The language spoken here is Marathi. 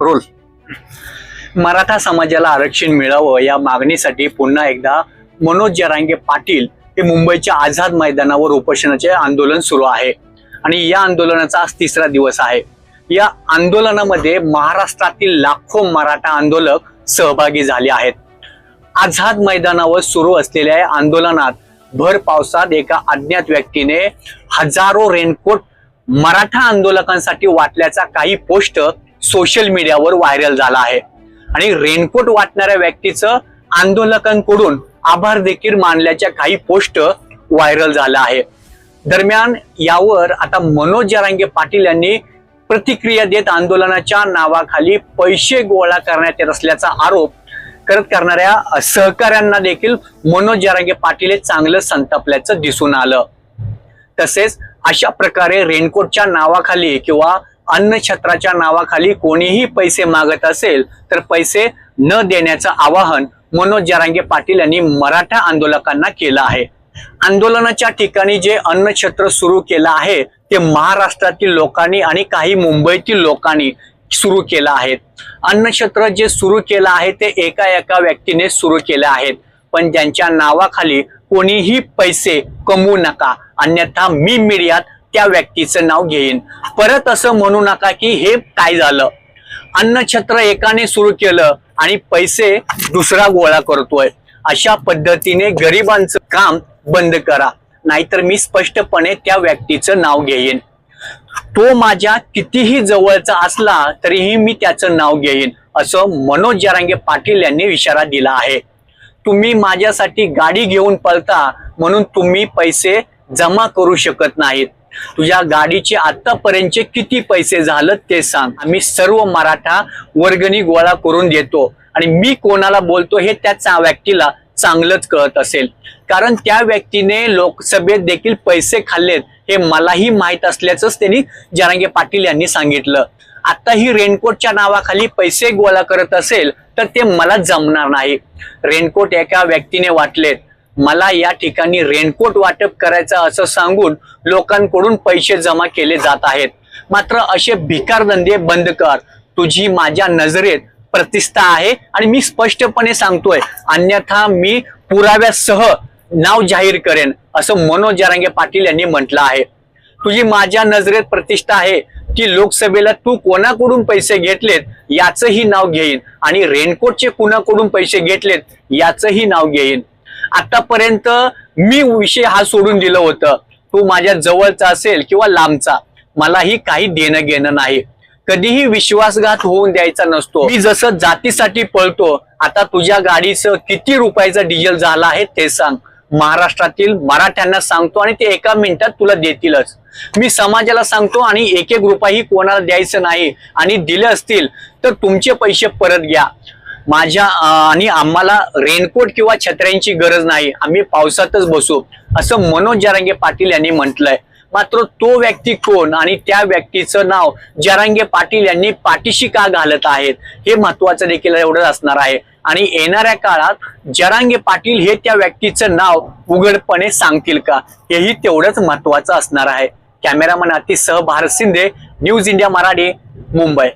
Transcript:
रोल मराठा समाजाला आरक्षण मिळावं या मागणीसाठी पुन्हा एकदा मनोज जरांगे पाटील हे मुंबईच्या आझाद मैदानावर उपोषणाचे आंदोलन सुरू आहे. आणि या आंदोलनाचा आज तिसरा दिवस आहे. या आंदोलनामध्ये महाराष्ट्रातील लाखो मराठा आंदोलक सहभागी झाले आहेत. आझाद मैदानावर सुरू असलेल्या या आंदोलनात भर पावसात एका अज्ञात व्यक्तीने हजारो रेनकोट मराठा आंदोलकांसाठी वाटल्याचा काही पोस्ट सोशल मीडियावर व्हायरल झाला आहे. आणि रेनकोट वाटणाऱ्या व्यक्तीचं आंदोलकांकडून आभार देखील मानल्याच्या काही पोस्ट व्हायरल झाल्या आहे. दरम्यान यावर आता मनोज जरांगे पाटील यांनी प्रतिक्रिया देत आंदोलनाच्या नावाखाली पैसे गोळा करण्यात येत असल्याचा आरोप करत करणाऱ्या सहकाऱ्यांना देखील मनोज जरांगे पाटील हे चांगलं संतापल्याचं दिसून आलं. तसेच अशा प्रकारे रेनकोटच्या नावाखाली किंवा अन्नछत्राच्या नावाखाली कोणीही पैसे मागत असेल तर पैसे न देण्याचं आवाहन मनोज जरांगे पाटील यांनी मराठा आंदोलकांना केलं आहे. आंदोलनाच्या ठिकाणी जे अन्नछत्र सुरू केलं आहे ते महाराष्ट्रातील लोकांनी आणि काही मुंबईतील लोकांनी सुरू केलं आहे. अन्नछत्र जे सुरू केलं आहे ते एका एका व्यक्तीने सुरू केले आहेत पण ज्यांच्या नावाखाली कोणीही पैसे कमवू नका. अन्यथा मी मीडियात त्या व्यक्तीचं नाव घेईन. परत असं म्हणू नका की हे काय झालं? अन्नछत्र एकाने सुरू केलं आणि पैसे दुसरा गोळा करतोय. अशा पद्धतीने गरिबांचं काम बंद करा. नाहीतर मी स्पष्टपणे त्या व्यक्तीचं नाव घेईन. तो माझ्या कितीही जवळचा असला तरीही मी त्याचं नाव घेईन असं मनोज जरांगे पाटील यांनी इशारा दिला आहे. तुम्ही माझ्यासाठी गाडी घेऊन पळता म्हणून तुम्ही पैसे जमा करू शकत नाहीत. तुझ्या गाडीचे आतापर्यंतचे किती पैसे झालं ते सांग. आम्ही सर्व मराठा वर्गणी गोळा करून देतो आणि मी कोणाला बोलतो हे त्या व्यक्तीला चांगलंच कळत असेल. कारण त्या व्यक्तीने लोकसभेत देखील पैसे खाल्लेत हे मलाही माहीत असल्याचंच त्यांनी जरांगे पाटील यांनी सांगितलं. आता ही रेनकोटच्या नावाखाली पैसे गोळा करत असेल तर ते मला जमणार नाही. रेनकोट एका व्यक्तीने वाटलेत. मला या ठिकाणी रेनकोट वाटप करायचं असं सांगून लोकांकडून पैसे जमा केले जात आहेत. मात्र असे भिकार धंदे बंद कर. तुझी माझ्या नजरेत प्रतिष्ठा आहे आणि मी स्पष्टपणे सांगतोय अन्यथा मी पुराव्यासह नाव जाहीर करेन असं मनोज जरांगे पाटील यांनी म्हटलं आहे. तुझी माझ्या नजरेत प्रतिष्ठा आहे की लोकसभेला तू कोणाकडून पैसे घेतलेत याचंही नाव घेईन आणि रेनकोटचे कुणाकडून पैसे घेतलेत याचंही नाव घेईन. आतापर्यंत मी विषय हा सोडून दिलं होतं. तू माझ्या जवळचा असेल किंवा लांबचा मलाही काही देणं घेणं नाही. कधीही विश्वासघात होऊन द्यायचा नसतो. मी जसं जातीसाठी पळतो आता तुझ्या गाडीचं किती रुपयाचं डिझेल झालं आहे ते सांग. महाराष्ट्रातील मराठ्यांना सांगतो आणि ते एका मिनिटात तुला देतीलच. मी समाजाला सांगतो आणि एक एक रुपयाही कोणाला द्यायचं नाही आणि दिले असतील तर तुमचे पैसे परत घ्या. माझ्या आणि आम्हाला रेनकोट किंवा छत्र्यांची गरज नाही. आम्ही पावसातच बसू. असं मनोज जरांगे पाटील यांनी म्हटलंय. मात्र तो व्यक्ती कोण आणि त्या व्यक्तीचं नाव जरांगे पाटील यांनी पाठीशी का घालत आहेत? हे महत्वाचं देखील एवढंच असणार आहे. आणि येणाऱ्या काळात जरांगे पाटील हे त्या व्यक्तीचं नाव उघडपणे सांगतील का? हेही तेवढंच महत्वाचं असणार आहे. कॅमेरामन अतिसह भारत शिंदे न्यूज इंडिया मराठी मुंबई.